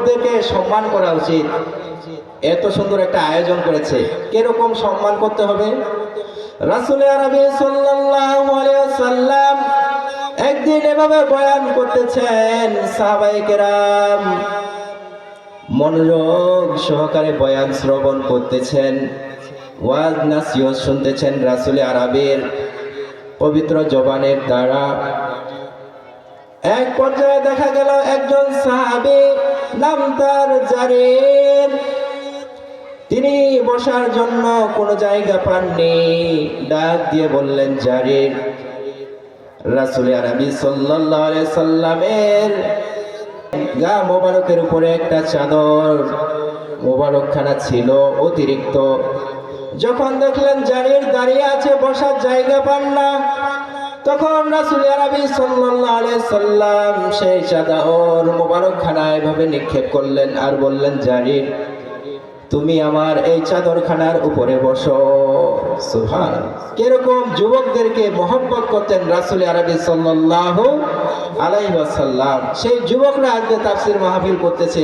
যুবকদেরকে সম্মান করা উচিত। এত সুন্দর একটা আয়োজন করেছে। কীরকম সম্মান করতে হবে? রাসুল আরবি সাল্লাম একদিন এভাবে বয়ান করতেছেন সাহাবাই কেরাম। মনোযোগ সহকারে বয়ান শ্রবণ করতেছেন। ওয়াজ নাসিহত শুনতেছেন রাসুল আরবের পবিত্র জবানের দ্বারা। এক পর্যায়ে দেখা গেল একজন সাহাবি, নাম তার জারের তিনি বসার জন্য কোনো জায়গা পাননি। ডাক দিয়ে বললেন জারির রাসুল আরবি আলাইহি সাল্লামের গা মোবারকের উপরে একটা চাদর, মোবারকখানা ছিল অতিরিক্ত। যখন দেখলেন জারির দাঁড়িয়ে আছে, বসার জায়গা পান না তখন রাসুল আরবি সাল্লাম সেই চাদর মোবারকখানা এভাবে নিক্ষেপ করলেন আর বললেন জারির তুমি আমার এই চাদরখানার উপরে বসো। সুহান কীরকম যুবকদেরকে মহব্বত করতেন রাসুল আরবি সাল্লাল্লাহু আলাইহি ওয়াসাল্লাম। সেই যুবকরা আজকে তাফসির মাহফিল করতেছে।